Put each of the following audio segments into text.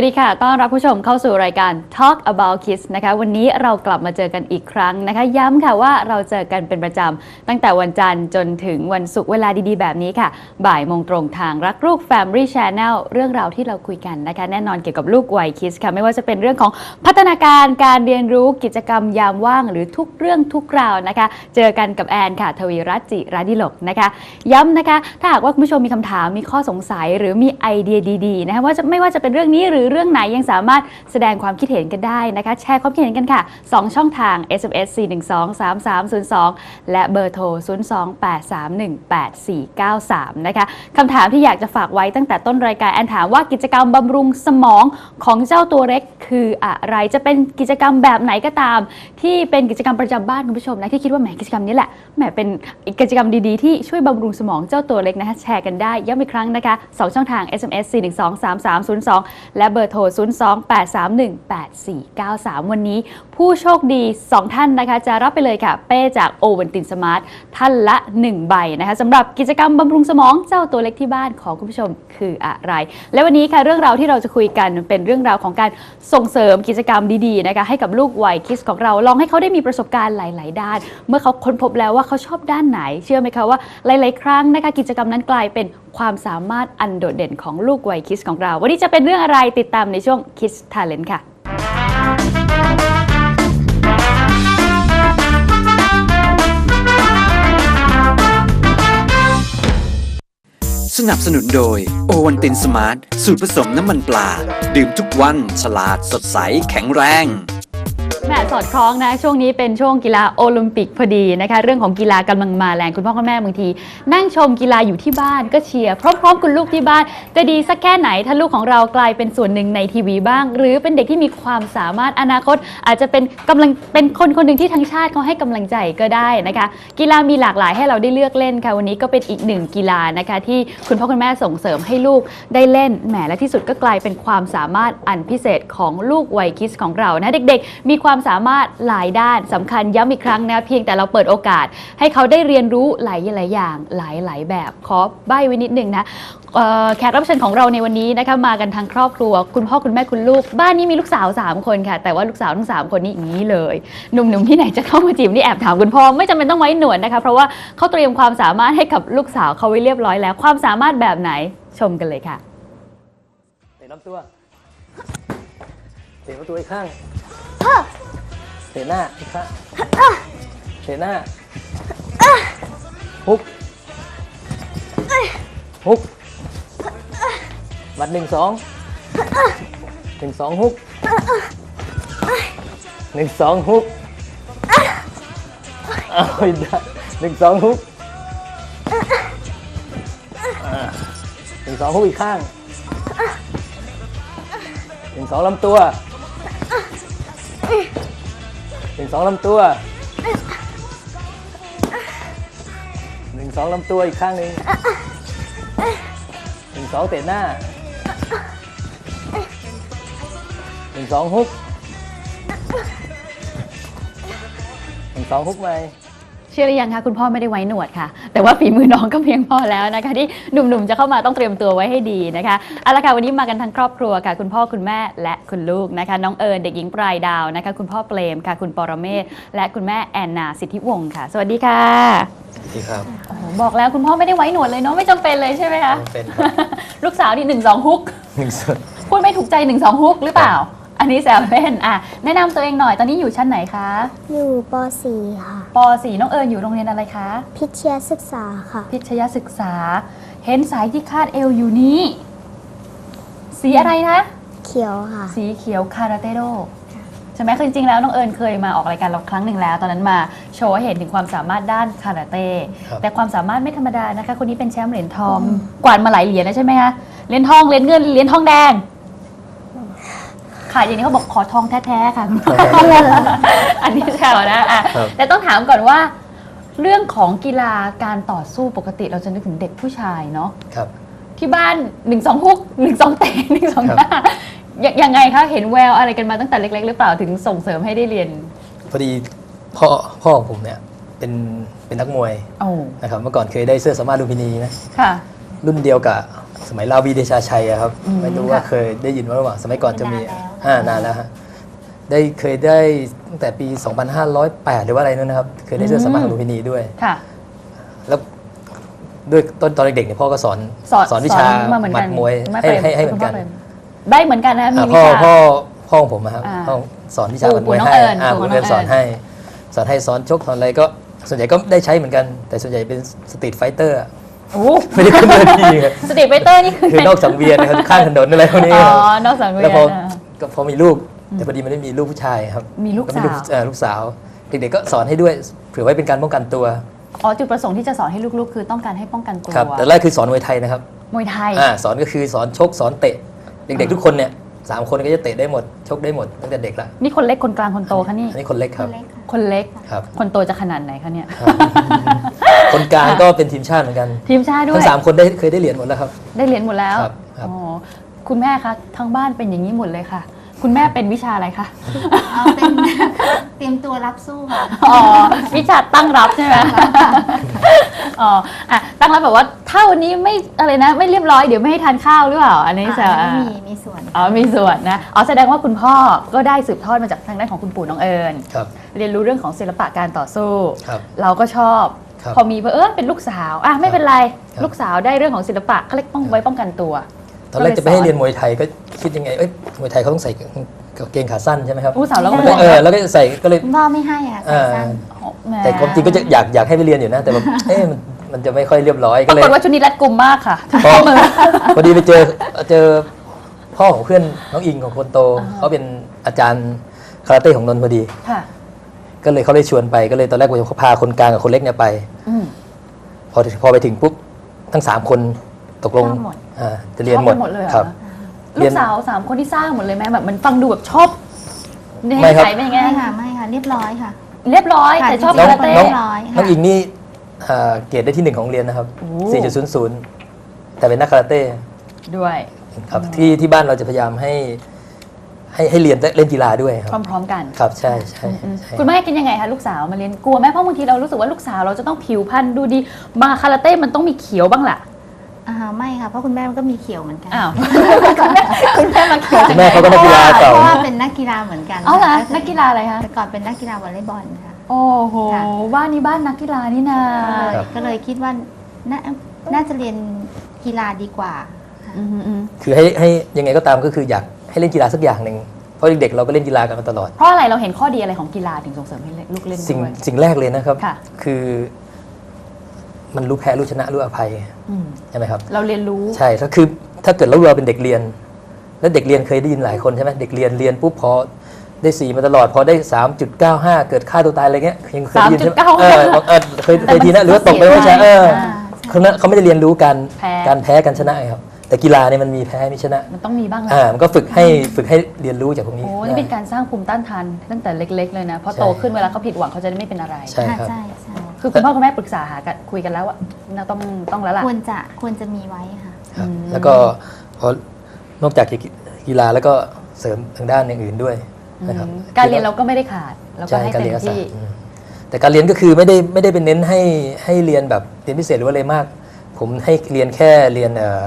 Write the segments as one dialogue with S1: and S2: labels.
S1: วัสดีค่ะ ต้อนรับผู้ชมเข้าสู่รายการ Talk About Kids นะคะ วันนี้เรากลับมาเจอกันอีกครั้งนะคะ ย้ำค่ะว่าเราเจอกันเป็นประจำตั้งแต่วันจันทร์จนถึงวันศุกร์เวลาดีๆ แบบนี้ค่ะ บ่ายโมงตรงทางรักลูก Family Channel เรื่องราวที่เราคุยกันนะคะ แน่นอนเกี่ยวกับลูกวัย Kids ค่ะ ไม่ว่าจะเป็นเรื่องของพัฒนาการการเรียนรู้กิจกรรมยามว่างหรือทุกเรื่องทุกราวนะคะ เจอกันกับแอนค่ะทวีรัตจิรดิลกนะคะ ย้ำนะคะ ถ้าหากว่าคุณผู้ชมมีคำถามมีข้อสงสัยหรือมีไอเดียดีๆนะคะว่าจะไม่ว่าจะเป็นเรื่องนี้หรือเรื่องไหนยังสามารถแสดงความคิดเห็นกันได้นะคะ แชร์ความคิดเห็นกันค่ะ 2 ช่องทาง SMS 412-3302 และเบอร์โทร 028318493 นะคะคำถามที่อยากจะฝากไว้ตั้งแต่ต้นรายการแอนถามว่ากิจกรรมบำรุงสมองของเจ้าตัวเล็กคืออะไรจะเป็นกิจกรรมแบบไหนก็ตาม ที่เป็นกิจกรรมประจำบ้านคุณผู้ชมนะที่คิดว่าแหมกิจกรรมนี้แหละแหมเป็นกิจกรรมดีๆ ที่ช่วยบำรุงสมองเจ้าตัวเล็กนะคะแชร์กันได้ย้ำอีกครั้งนะคะสองช่องทาง SMS 412-3302 และเบอร์โทร 028318493 วันนี้ ผู้โชคดี 2 ท่านนะคะ จะรับไปเลยค่ะ เป้จากโอเวนตินสมาร์ทท่านละ 1 ใบนะคะสำหรับกิจกรรมบำรุงสมองเจ้าตัวเล็กที่บ้านของคุณผู้ชมคืออะไร และวันนี้ค่ะเรื่องราวที่เราจะคุยกันเป็นเรื่องราวของการส่งเสริมกิจกรรมดีๆนะคะให้กับลูกวัยคิสของเราลองให้เขาได้มีประสบการณ์หลาย ๆ ด้าน เมื่อเขาค้นพบแล้วว่าเขาชอบด้านไหน เชื่อไหมคะว่าหลาย ๆ ครั้งนะคะกิจกรรมนั้นกลายเป็นความสามารถอันโดดเด่นของลูกวัยคิสของเรา วันนี้จะเป็นเรื่องอะไรติดตามในช่วง Kids Talent ค่ะ
S2: สนับสนุนโดยโอวันตินสมาร์ท สูตรผสมน้ำมันปลา ดื่มทุกวัน ฉลาดสดใส แข็งแรง
S1: แม่สอดคล้องนะ ช่วงนี้เป็นช่วงกีฬาโอลิมปิกพอดีนะคะ เรื่องของกีฬากำลังมาแรงคุณพ่อคุณแม่บางที นั่งชมกีฬาอยู่ที่บ้านก็เชียร์พร้อมๆคุณลูกที่บ้าน จะดีสักแค่ไหนถ้าลูกของเรากลายเป็นส่วนหนึ่งในทีวีบ้าง หรือเป็นเด็กที่มีความสามารถอนาคต อาจจะเป็นกำลังเป็นคนคนหนึ่งที่ทั้งชาติเขาให้กำลังใจก็ได้นะคะ กีฬามีหลากหลายให้เราได้เลือกเล่นค่ะวันนี้ก็เป็นอีกหนึ่งกีฬานะคะ ที่คุณพ่อคุณแม่ส่งเสริมให้ลูกได้เล่นแหมและที่สุดก็กลายเป็นความสามารถอันพิเศษของลูกวัยคิสของเรานะเด็ก ๆ มีความสามารถหลายด้านสำคัญย้ำอีกครั้งนะเพียงแต่เราเปิดโอกาส ให้เขาได้เรียนรู้หลายหลายๆอย่างหลายหลายๆแบบ ขอใบ้ไว้นิดนึงนะเอ่อแขกรับเชิญของเราในวันนี้นะคะมากันทั้งครอบครัว คุณพ่อคุณแม่คุณลูก บ้านนี้มีลูกสาว 3 คนค่ะ แต่ว่าลูกสาวทั้ง 3 คนนี้อย่างนี้เลย หนุ่มๆที่ไหนจะเข้ามาจีบนี่แอบถามคุณพ่อไม่จำเป็นต้องไว้หนวดนะคะ เพราะว่าเขาเตรียมความสามารถให้กับลูกสาวเขาไว้เรียบร้อยแล้ว ความสามารถแบบไหนชมกันเลยค่ะ
S3: เตะลำตัวเตะลำตัวอีกข้างเตะหน้าอีกข้าง เตะหน้าฮุกฮุกบัดหนึ่งสองหนึ่งสองฮุกหนึ่งสองฮุกเอาอีกได้หนึ่งสองฮุกอ่าหนึ่งสองฮุกอีกข้าง หนึ่งส องลำตัวหนึ่งสองลำตัวหนึ่งสองลำตัวอีกข้างหนึ่งหนึ่งสองเตะหน้าหนึ่งสองฮุกหนึ่งสองฮุกไหม
S1: เชื่อหรือยังคะคุณพ่อไม่ได้ไว้หนวดค่ะ แต่ว่าฝีมือน้องก็เพียงพอแล้วนะคะที่หนุ่มๆจะเข้ามาต้องเตรียมตัวไว้ให้ดีนะคะเอาละค่ะวันนี้มากันทั้งครอบครัวค่ะ คุณพ่อคุณแม่และคุณลูกนะคะ น้องเอิญเด็กหญิงปลายดาวนะคะ คุณพ่อเปรมค่ะ คุณปรเมศและคุณแม่แอนนาสิทธิวงศ์ค่ะ สวัสดีค่ะ
S3: สวัสดีครับ
S1: โอ้โหบอกแล้วคุณพ่อไม่ได้ไว้หนวดเลยเนาะไม่จำเป็นเลยใช่ไหมคะ
S3: จำเป็น
S1: ลูกสาวนี่หนึ่งสองฮุก
S3: หนึ่งส่วน
S1: พูดไม่ถูกใจหนึ่งสองฮุกหรือเปล่า อันนี้แซวเล่นอะแนะนำตัวเองหน่อยตอนนี้อยู่ชั้นไหนคะ
S4: อยู่ป .4 ค่ะ
S1: ป .4 น้องเอิญอยู่โรงเรียนอะไรคะ
S4: พิชยศึกษาค่ะ
S1: พิชยศึกษา เห็นสายที่คาดเอวอยู่นี้ สีอะไรนะ
S4: เขียวค่ะ
S1: สีเขียวคาราเต้โดใช่ไหมคือจริงๆแล้วน้องเอิญเคยมาออกรายการเราครั้งหนึ่งแล้ว ตอนนั้นมาโชว์ให้เห็นถึงความสามารถด้านคาราเต้
S3: ครับ
S1: แต่ความสามารถไม่ธรรมดานะคะ คนนี้เป็นแชมป์เหรียญทอง กวาดมาหลายเหรียญแล้วใช่ไหมคะเหรียญทองเหรียญเงินเหรียญทองแดง ค่ะอย่างนี้เขาบอกขอทองแท้ๆค่ะ อันนี้แซวนะอะ
S3: ครับ
S1: แต่ต้องถามก่อนว่า เรื่องของกีฬาการต่อสู้ปกติเราจะนึกถึงเด็กผู้ชายเนาะ
S3: ครับ
S1: ที่บ้านหนึ่งสองฮุกหนึ่งสองเตะหนึ่งสอง
S3: ครับ
S1: หน้ายังยังไงคะเห็นแววอะไรกันมาตั้งแต่เล็ก ๆ หรือเปล่าถึงส่งเสริมให้ได้เรียน
S3: พอดีพ่อพ่อของผมเนี่ยเป็นเป็นนักมวย
S1: โอ้
S3: นะครับเมื่อก่อนเคยได้เสื้อสามารถลุมพินีนะ
S1: ค่ะ
S3: รุ่นเดียวกับ สมัยลาวีเดชาชัยอะครับ
S1: อืม
S3: ไม่รู้ว่า
S1: ค่ะ
S3: เคยได้ยินว่าระหว่างสมัยก่อนจะมี
S5: นานแล้ว
S3: อ่านานแล้วฮะได้เคยได้ตั้งแต่ปี 2508 หรือว่าอะไรนั่นนะครับ เคยได้เสื้อสมัครลุมพินีด้วย
S1: ค่ะ
S3: แล้วด้วยตอนตอนเด็กๆเนี่ยพ่อก็สอน
S1: สอน
S3: วิชา
S1: มาเหมือน
S3: หมั
S1: กัน
S3: ดมวย
S1: ไม่
S3: ให้
S1: เปร
S3: ให้ให้เหมือนกัน
S1: คุณพ่ปรได้เหมือนกันนะมี
S3: อ่า
S1: วิ
S3: พ่อ
S1: ชา
S3: พ่อพ่อของผมอะครับ
S1: อ่า
S3: พ่อสอนวิชา
S1: ปู่
S3: หมัดมวย
S1: ปู่น้อง
S3: ให้
S1: เอิญ
S3: อ่า
S1: ปู่
S3: ผม
S1: น้อง
S3: เรียนสอน
S1: เอิญ
S3: ให้ สอนให้สอนชกสอนอะไรก็ส่วนใหญ่ก็ได้ใช้เหมือนกัน แต่ส่วนใหญ่เป็นสตรีทไฟเตอร์
S1: โอ้
S3: ไม่ได้ขึ้นเวทีไง
S1: สตรีทไฟเตอร์นี่คือ
S3: คือนอกสังเวียนนะครับข้างถนนอะไรพวกนี้
S1: อ๋
S3: ค
S1: อ
S3: รับ
S1: นอกสังเวียน
S3: แล้วพอ
S1: อะ
S3: ก็พอมีลูกแต่พอดีมันไม่มีลูกผู้ชายครับ
S1: มีลูก
S3: มี
S1: สาว
S3: เอ่อลูกสาว เด็กๆก็สอนให้ด้วยเผื่อไว้เป็นการป้องกันตัว
S1: อ๋อจุดประสงค์ที่จะสอนให้ลูกๆ คือต้องการให้ป้องกันตัว
S3: ครับแต่แรกคือสอนมวยไทยนะครับ
S1: มวยไทย
S3: อ่าสอนก็คือสอนชกสอนเตะ เด็กๆ ทุกคนเนี่ยสามคนก็จะเตะได้หมด ชกได้หมดตั้งแต่เด็กละ
S1: นี่คนเล็กคนกลางคนโตคะนี่
S3: อันนี้คนเล็กครับ
S5: เล็กค่ะ
S1: คนเล็ก
S3: ครับ
S1: คนโตจะขนาดไหนคะเนี่ย
S3: คนกลางก็เป็นทีมชาติเหมือนกัน
S1: ทีมชาติด้ว
S3: ทั้
S1: ย
S3: งสามคนได้เคยได้เหรียญหมดแล้วครับ
S1: ได้เหรียญหมดแล้ว
S3: ครับครับ
S1: อ๋อคุณแม่คะทั้งบ้านเป็นอย่างนี้หมดเลยค่ะ คุณแม่เป็นวิชาอะไรคะ
S5: เอาเป็นเตรียมตัวรับสู้ค่ะ
S1: อ๋อวิชาตั้งรับใช่ไหมอ๋ออะตั้งรับแบบว่าถ้าวันนี้ไม่อะไรนะ ไม่เรียบร้อยเดี๋ยวไม่ให้ทานข้าวหรือเปล่า อันนี้จะ
S5: อ่าไม่มีมีส่วน
S1: อ๋อมีส่วนนะอ๋อแสดงว่าคุณพ่อก็ได้สืบทอดมาจากทางด้านของคุณปู่น้องเอิญ
S3: ครับ
S1: เรียนรู้เรื่องของศิลปะการต่อสู้
S3: ครับ
S1: เราก็ชอบ
S3: ครับ
S1: พอมีเออเป็นลูกสาวอะไม่เป็นไร
S3: ครับ
S1: ลูกสาวได้เรื่องของศิลปะเขาเรียกป้องไว้ป้องกันตัว
S3: ตอนแรกจะไปให้เรียนมวยไทยก็คิดยังไงเอ้ยมวยไทยเขาต้องใส่กางเกงขาสั้นใช่ไหมครับ
S1: ลูกสาวเราก็
S3: แล้ว
S1: ห่
S3: ก็
S1: วง
S3: เออแล้วก็จะใส่ก็เลย
S5: คุณพ่อไม่ให้อะใส่สั้น
S1: แหม
S3: แต่ความจริงก็จะอยากอยากให้ไปเรียนอยู่นะ แต่แบบเอ๊ะมันมันจะไม่ค่อยเรียบร้อย
S1: ป
S3: ก็
S1: รา
S3: เลย
S1: กฏว่าชุดนี้รัดกุมมากค่ะ
S3: พอพอดีไปเจอเจอพ่อของเพื่อนน้องอิงของคนโต
S1: อ่าฮะ
S3: เขาเป็นอาจารย์คาราเต้ของนนท์พอดี
S1: ค่ะ
S3: ก็เลยเขาเลยชวนไปก็เลยตอนแรกว่าจะพาคนกลางกับคนเล็กเนี่ยไป
S1: อืม
S3: พอพอไปถึงปุ๊บทั้งสามคนตกลง
S5: ชอบหมด
S3: อ่าจะเรียนหมด
S1: ชอบหมดเลยเหรอ
S3: ครับเรี
S1: ลู
S3: ยน
S1: กสาวสามคนที่สร้างหมดเลยไหมแบบมันฟังดูแบบชอบ
S3: ไม่ครับ
S1: ใส่เป็นยังไง
S5: ไม่ค่ะ ไม่ค่ะ เรียบร้อยค่ะ
S1: เรียบร้อย
S5: ค่ะ
S1: แต่ชอบ
S3: น้อง
S1: คาราเต้
S3: น้อง
S5: ร้อยค่ะ
S3: น้องอิงนี่อ่าเกรดได้ที่หนึ่งของโรงเรียนนะครับ
S1: โอ้
S3: 4.00 แต่เป็นนักคาราเต้
S1: ด้วย
S3: ครับที่ที่บ้านเราจะพยายามให้ ให้ให้เรียนเล่นกีฬาด้วยครับ
S1: พร้อมๆกัน
S3: ครับใช่ใช่
S1: อืม
S3: ใช่
S1: คุณแม่คิดยังไงคะลูกสาวมาเรียนกลัวไหมเพราะบางทีเรารู้สึกว่าลูกสาวเราจะต้องผิวพรรณดูดีมาคาราเต้มันต้องมีเขียวบ้างล่ะ
S5: อ่าไม่ค่ะเพราะคุณแม่มันก็มีเขียวเหมือนกัน
S1: อ้าวคุณแม่มาเขียว
S3: คุณแม่เขาก็นักกีฬาเก่า
S5: เพราะว่าเป็นนักกีฬาเหมือนกัน
S1: เอาเหรอ
S5: ค่ะ
S1: นักกีฬาอะไรคะ
S5: แต่ก่อนเป็นนักกีฬาวอลเลย์บอลค่ะ
S1: โอ้โห
S5: ค่ะ
S1: บ้านนี้บ้านนักกีฬานี่นา
S3: ครับ
S5: ก็เลยคิดว่าน่าน่าจะเรียนกีฬาดีกว่าค่ะ
S1: อืมอืม
S3: คือให้ให้ยังไงก็ตามก็คืออยาก ให้เล่นกีฬาสักอย่างหนึ่งเพราะเด็กๆเราก็เล่นกีฬากันมาตลอด
S1: เพราะอะไรเราเห็นข้อดีอะไรของกีฬาถึงส่งเสริมให้ลูกเล่น
S3: สิ่ง
S1: ด้วย
S3: สิ่งแรกเลยนะครับ
S1: ค่ะ
S3: คือ มันรู้แพ้รู้ชนะรู้อภัย
S1: อืม
S3: ใช่ไหมครับ
S1: เราเรียนรู้
S3: ใช่ถ้าคือถ้าเกิดเราเราเป็นเด็กเรียน แล้วเด็กเรียนเคยได้ยินหลายคนใช่ไหมเด็กเรียนเรียนปุ๊บพอได้สี่มาตลอด พอได้3.95เกิดค่าตัวตายอะไรเงี้ยยังเคยได้ยินใช่ไหม
S1: 3.95
S3: เออเออเคยเคยทีนะหรือว่าตกไปว่าใช่เออ
S1: อ่า
S3: เขานั้นเขาไม่ได้เรียนรู้การ
S1: แพ้
S3: การแพ้การชนะไงครับ แต่กีฬาเนี่ยมันมีแพ้มีชนะ
S1: มันต้องมีบ้างแหละ
S3: อ่ามันก็ฝึกให้ฝึกให้เรียนรู้จากตรงนี้
S1: โอ้นี่เป็นการสร้างภูมิต้านทานตั้งแต่เล็ก ๆ เลยนะเพราะ
S3: ใช่
S1: โตขึ้นเวลาเขาผิดหวังเขาจะได้ไม่เป็นอะไร
S3: ใช่ครับ
S5: ใช่ใช่
S1: คือคุณพ่อคุณแม่ปรึกษาหากันคุยกันแล้วว่าเราต้องต้องแล้วล่ะ
S5: ควรจะควรจะมีไว้ค่ะ
S3: ครับ
S1: อืม
S3: แล้วก็พอนอกจากกีฬาแล้วก็เสริมทางด้านอย่างอื่นด้วยนะครับ
S1: อืมการเรียนเราก็ไม่ได้ขาดเราก็
S3: ใช่
S1: ให้
S3: การ
S1: เต็
S3: เรียน
S1: ม
S3: ก็สา
S1: ที่
S3: อืมแต่การเรียนก็คือไม่ได้ไม่ได้เป็นเน้นให้ให้เรียนแบบเรียนพิเศษหรือว่าอะไรมาก ผมให้เรียนแค่เรียนเอ่อ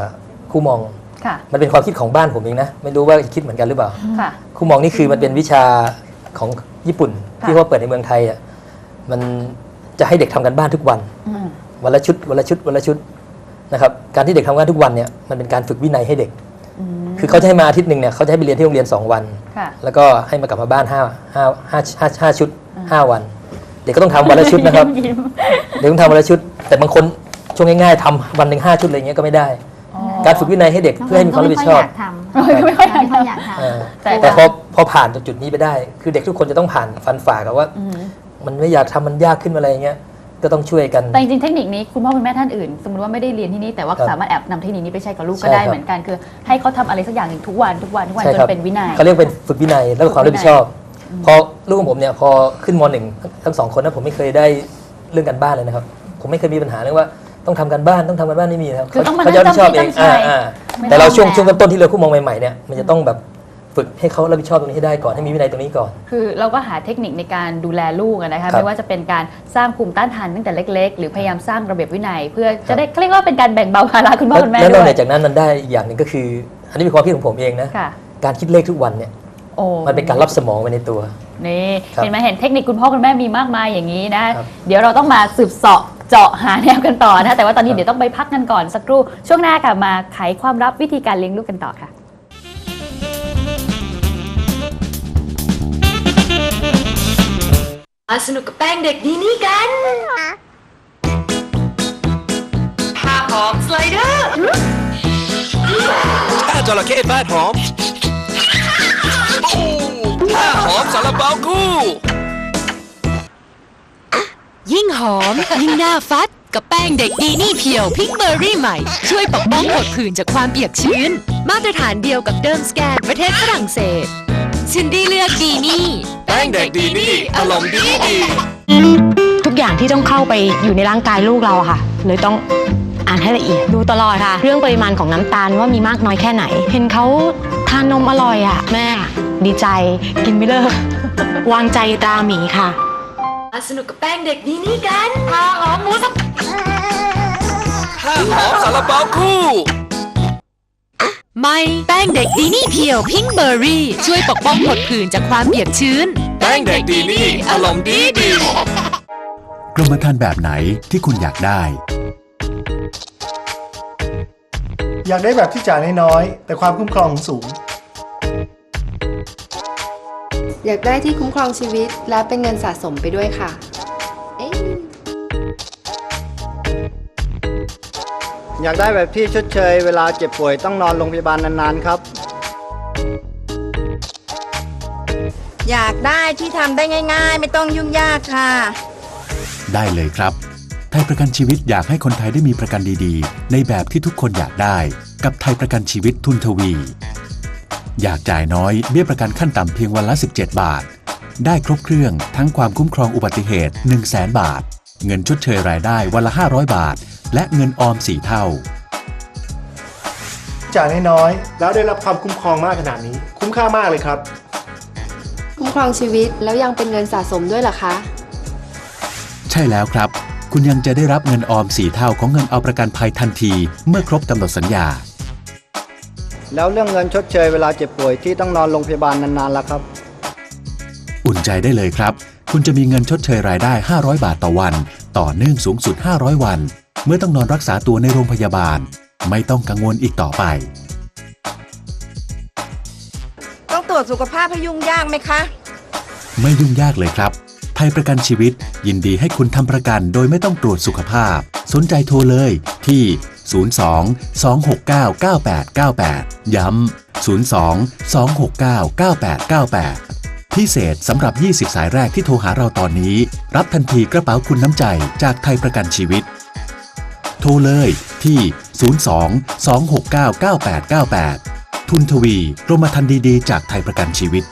S3: คู่มอง
S1: ค่ะ
S3: มันเป็นความคิดของบ้านผมเองนะ ไม่รู้ว่าคิดเหมือนกันหรือเปล่า
S1: ค่ะ
S3: คู่มองนี่คือมันเป็นวิชาของญี่ปุ่น
S1: ค่ะ
S3: ที่เขาเปิดในเมืองไทยอะมันจะให้เด็กทำกันบ้านทุกวัน
S1: อืม
S3: วันละชุดวันละชุดวันละชุดนะครับการที่เด็กทำงานทุกวันเนี่ยมันเป็นการฝึกวินัยให้เด็ก
S1: อืม
S3: คือเขาจะให้มาอาทิตย์หนึ่งเนี่ยเขาจะให้ไปเรียนที่โรงเรียน 2 วัน
S1: ค่ะ
S3: แล้วก็ให้มากลับมาบ้าน5 5 5 5 5ชุด
S1: อ่า
S3: 5วัน เด็กก็ต้องทำวันละชุดนะครับ
S1: ยิ้ม
S3: เด็กต้องทำวันละชุด แต่บางคนช่วงง่ายๆทำวันหนึ่งห้าชุดอะไรเงี้ยก็ไม่ได้
S1: อ๋อ
S3: การฝึกวินัยให้เด็กเพื่อให้มีความรับผิดชอบ
S5: ก็ไม่ค่อยอยากทำ
S1: ไม่ค่อยอยาก
S5: ไม่ค่อยอยากทำ
S3: เออ
S1: แต่
S3: แต่พอพอผ่านจากจุดนี้ไปได้ คือเด็กทุกคนจะต้องผ่านฟันฝ่ากับว่า
S1: อืม
S3: มันไม่อยากทำมันยากขึ้นมาอะไรเงี้ยก็ต้องช่วยกัน
S1: แต่จริงๆเทคนิคนี้คุณพ่อคุณแม่ท่านอื่น สมมติว่าไม่ได้เรียนที่นี่แต่ว่า
S3: ครับ
S1: สามารถแอบนำเทคนิคนี้ไปใช้กับลูกก็
S3: ใช่
S1: ได้
S3: ครับ
S1: เหมือนกันคือ ให้เขาทำอะไรสักอย่างหนึ่งทุกวันทุกวันทุกวัน
S3: ใช่
S1: จ
S3: ครับ
S1: นเป็นวินัย
S3: เขาเรียกเป็นฝึกวินัยแล้วก็ความรับผิดชอบ พอลูกของผมเนี่ยพอขึ้นมหนึ่งทั้งสองคนนะผมไม่เคยได้เรื่องการบ้านเลยนะครับ ผมไม่เคยมีปัญหาเรื่องว่า ต้องทำการบ้านต้องทำการบ้านไม่มีนะครับ
S1: คือต้องมา
S3: เขาจะรับผิดชอบเอง
S1: นั่งจำที่
S3: อ่า
S1: ตั้งใจ
S3: อ่า
S1: ไม่
S3: แต่เรา
S1: ต้อง
S3: ช่วง
S1: แล้ว
S3: ช่วงต้นๆที่เราคู่มองใหม่ๆเนี่ยมันจะต้องแบบฝึกให้เขารับผิดชอบตรงนี้ให้ได้ก่อนให้มีวินัยตรงนี้ก่อน
S1: คือเราก็หาเทคนิคในการดูแลลูกอะนะคะ
S3: ครับ
S1: ไม่ว่าจะเป็นการสร้างภูมิต้านทานตั้งแต่เล็ก ๆ หรือพยายามสร้างระเบียบวินัย เพื่อจะได้เรียกว่าเป็นการแบ่งเบาภาระคุณพ่อคุณแม่
S3: แล้วน
S1: ด้
S3: อก
S1: วย
S3: เหนือจากนั้นมันได้อีกอย่างหนึ่งก็คือ อันนี้เป็นความคิดของผมเองนะ
S1: ค่ะ
S3: การคิดเลขทุกวันเนี่ย
S1: โอ้
S3: มันเป็นการรับสมองไปในตัว
S1: นี่
S3: ครับ
S1: เห็นไหมเห็นเทคนิคคุณพ่อคุณแม่มีมากมายอย่างนี้นะ
S3: ครับ
S1: เดี๋ยวเราต้องมาสืบเสาะ เจาะหาแนวกันต่อนะ แต่ว่าตอนนี้
S3: ครับ
S1: เดี๋ยวต้องไปพักกันก่อนสักครู่ ช่วงหน้าค่ะมาไขความลับวิธีการเลี้ยงลูกกันต่อค่ะ
S6: มาสนุกกับแป้งเด็กดีนี่กันผ้าหอมสไลเดอร์
S7: ถ้าจระเข้บ้านหอมถ้าหอมสารเปาคู่
S6: ยิ่งหอม ยิ่งหน้าฟัด กับแป้งเด็กดีนี่เพียวพิงเบอร์รี่ใหม่ ช่วยปกป้องผดผื่นจากความเปียกชื้น มาตรฐานเดียวกับเดิมสแกนประเทศฝรั่งเศสชินดี้เลือกดีนี่
S7: แป้งเด็กดีนี่อารมณ์ดีดี
S8: ทุกอย่างที่ต้องเข้าไปอยู่ในร่างกายลูกเราอะค่ะ เลยต้องอ่านให้ละเอียดดูตลอดค่ะ เรื่องปริมาณของน้ำตาลว่ามีมากน้อยแค่ไหน เห็นเขาทานนมอร่อยอะแม่ ดีใจกินไม่เลิกวางใจตาหมีค่ะ
S6: มาสนุกกับแป้งเด็กดีนี่กันผ้าหอมหมูสับ
S7: ถ้าหอมสารเปาคู่
S6: ไม่แป้งเด็กดีนี่เพียวพิงเบอร์รี่ ช่วยปกป้องผดผื่นจากความเปียกชื้น
S7: แป้งเด็กดีนี่อารมณ์ดีดี
S9: กรมธรรม์แบบไหนที่คุณอยากได้
S10: อยากได้แบบที่จ่ายน้อยๆแต่ความคุ้มครองสูง
S11: อยากได้ที่คุ้มครองชีวิตและเป็นเงินสะสมไปด้วยค่ะ
S12: อยากได้แบบที่ชดเชย เวลาเจ็บป่วยต้องนอนโรงพยาบาลนานๆครับ
S5: อยากได้ที่ทำได้ง่าย ๆ ไม่ต้องยุ่งยากค่ะ
S9: ได้เลยครับไทยประกันชีวิตอยากให้คนไทยได้มีประกันดีๆ ในแบบที่ทุกคนอยากได้ กับไทยประกันชีวิตทุนทวี อยากจ่ายน้อยเบี้ยประกันขั้นต่ำเพียงวันละ 17 บาท ได้ครบเครื่องทั้งความคุ้มครองอุบัติเหตุ 1 0 0 0 0แบาท เงินชดเชยรายได้วันละ 500 บาท และเงินออม 4 เท่า
S10: จ่ายน้อยๆแล้วได้รับความคุ้มครองมากขนาดนี้ คุ้มค่ามากเลยครับ
S11: คุ้มครองชีวิตแล้วยังเป็นเงินสะสมด้วยเหรอคะ
S9: ใช่แล้วครับ คุณยังจะได้รับเงินออม 4 เท่าของเงินเอาประกันภัยทันที เมื่อครบกำหนดสัญญา
S12: แล้วเรื่องเงินชดเชยเวลาเจ็บป่วยที่ต้องนอนโรงพยาบาลนานๆล่ะครับ
S9: อุ่นใจได้เลยครับ คุณจะมีเงินชดเชยรายได้ 500 บาทต่อวัน ต่อเนื่องสูงสุด 500 วัน เมื่อต้องนอนรักษาตัวในโรงพยาบาล ไม่ต้องกังวลอีกต่อไป
S5: ต้องตรวจสุขภาพให้ยุ่งยากไหมคะ
S9: ไม่ยุ่งยากเลยครับ ไทยประกันชีวิต ยินดีให้คุณทำประกันโดยไม่ต้องตรวจสุขภาพ สนใจโทรเลยที่ 02 269 9898 ย้ำ 02 269 9898 พิเศษสำหรับ 20 สายแรกที่โทรหาเราตอนนี้ รับทันทีกระเป๋าคุณน้ำใจจากไทยประกันชีวิต โทรเลยที่ 02 269 9898 ทุนทวีกรมธรรม์ดีๆ จากไทยประกันชีวิต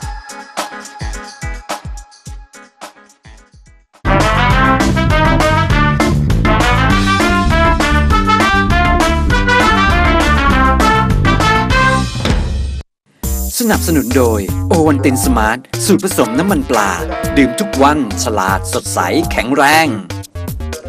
S2: สนับสนุนโดยโอวันตินสมาร์ท สูตรผสมน้ำมันปลา ดื่มทุกวัน ฉลาดสดใสแข็งแรง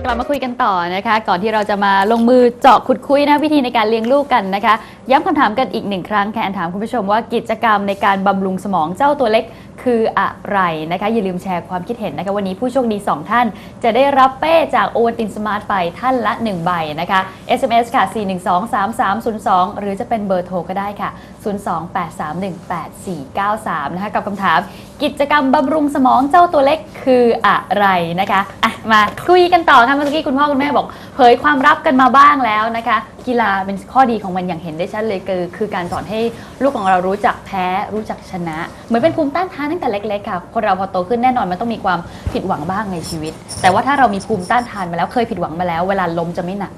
S1: กลับมาคุยกันต่อนะคะ ก่อนที่เราจะมาลงมือเจาะขุดคุยนะวิธีในการเลี้ยงลูกกันนะคะ ย้ำคำถามกันอีกหนึ่งครั้งแคนถามคุณผู้ชมว่ากิจกรรมในการบำรุงสมองเจ้าตัวเล็กคืออะไรนะคะ อย่าลืมแชร์ความคิดเห็นนะคะ วันนี้ผู้โชคดี 2 ท่าน จะได้รับเป้จากโอวัตินสมาร์ทไปท่านละ 1 ใบนะคะ SMS ค่ะ 4123302 หรือจะเป็นเบอร์โทรก็ได้ค่ะ 028318493 นะคะ กับคำถามกิจกรรมบำรุงสมองเจ้าตัวเล็กคืออะไรนะคะอะมาคุยกันต่อค่ะเมื่อกี้คุณพ่อคุณแม่บอก ผยความลับกันมาบ้างแล้วนะคะ กีฬาเป็นข้อดีของมันอย่างเห็นได้ชัดเลยคือคือการสอนให้ลูกของเรารู้จักแพ้รู้จักชนะ เหมือนเป็นภูมิต้านทานตั้งแต่เล็กๆค่ะคนเราพอโตขึ้นแน่นอนมันต้องมีความผิดหวังบ้างในชีวิต แต่ว่าถ้าเรามีภูมิต้านทานมาแล้วเคยผิดหวังมาแล้ว เวลาล้มจะไม่หนัก